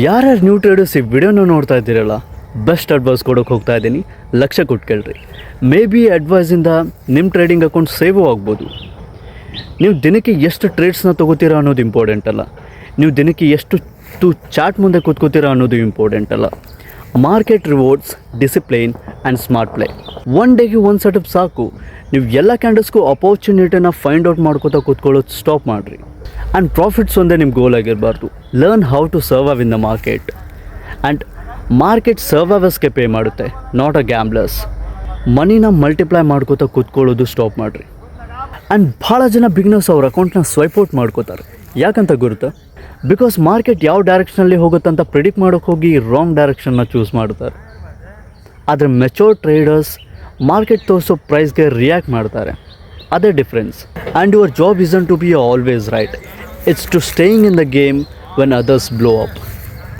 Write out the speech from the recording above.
ಯಾರ್ಯಾರು new traders ಈ ವಿಡಿಯೋನ ನೋಡ್ತಾ ಇದ್ದೀರಲ್ಲ ಬೆಸ್ಟ್ ಅಡ್ವೈಸ್ ಕೊಡೋಕೆ ಹೋಗ್ತಾ ಇದ್ದೀನಿ. ಲಕ್ಷ ಕೊಟ್ಟು ಕೇಳ್ರಿ. ಮೇ ಬಿ ಅಡ್ವೈಸಿಂದ ನಿಮ್ಮ ಟ್ರೇಡಿಂಗ್ ಅಕೌಂಟ್ ಸೇವೂ ಆಗ್ಬೋದು. ನೀವು ದಿನಕ್ಕೆ ಎಷ್ಟು ಟ್ರೇಡ್ಸ್ನ ತೊಗೋತೀರಾ ಅನ್ನೋದು ಇಂಪಾರ್ಟೆಂಟ್ ಅಲ್ಲ. ನೀವು ದಿನಕ್ಕೆ ಎಷ್ಟು ತು ಚಾಟ್ ಮುಂದೆ ಕೂತ್ಕೋತೀರಾ ಅನ್ನೋದು ಇಂಪಾರ್ಟೆಂಟ್ ಅಲ್ಲ. Market rewards discipline and smart play one ಡೇಗೆ ಒಂದು ಸೆಟಪ್ ಸಾಕು. ನೀವು ಎಲ್ಲ ಕ್ಯಾಂಡಲ್ಸ್ಗೂ ಅಪರ್ಚುನಿಟಿನ ಫೈಂಡ್ ಔಟ್ ಮಾಡ್ಕೋತಾ ಕೂತ್ಕೊಳ್ಳೋದು ಸ್ಟಾಪ್ ಮಾಡಿರಿ. ಆ್ಯಂಡ್ ಪ್ರಾಫಿಟ್ಸ್ ಒಂದೇ ನಿಮ್ಮ goal ಆಗಿರಬಾರ್ದು. Learn how to survive in the market and market ಸರ್ವೈವರ್ಸ್ಗೆ pay ಮಾಡುತ್ತೆ ನಾಟ್ ಅ ಗ್ಯಾಮ್ಲರ್ಸ್ ಮನಿನ ಮಲ್ಟಿಪ್ಲೈ ಮಾಡ್ಕೋತಾ ಕೂತ್ಕೊಳ್ಳೋದು ಸ್ಟಾಪ್ ಮಾಡಿರಿ. ಆ್ಯಂಡ್ ಭಾಳ ಜನ ಬಿಗ್ನರ್ಸ್ ಅವ್ರ ಅಕೌಂಟ್ನ ಸ್ವೈಪ್ ಔಟ್ ಮಾಡ್ಕೋತಾರೆ. ಯಾಕಂತ ಗುರುತು? ಬಿಕಾಸ್ ಮಾರ್ಕೆಟ್ ಯಾವ ಡೈರೆಕ್ಷನಲ್ಲಿ ಹೋಗುತ್ತಂತ ಪ್ರಿಡಿಕ್ಟ್ ಮಾಡೋಕೆ ಹೋಗಿ ರಾಂಗ್ ಡೈರೆಕ್ಷನ್ನ ಚೂಸ್ ಮಾಡ್ತಾರೆ. ಆದರೆ ಮೆಚೋರ್ ಟ್ರೇಡರ್ಸ್ ಮಾರ್ಕೆಟ್ ತೋರಿಸೋ ಪ್ರೈಸ್ಗೆ ರಿಯಾಕ್ಟ್ ಮಾಡ್ತಾರೆ. ಅದೇ difference and your job isn't to be always right it's to staying in the game when others blow up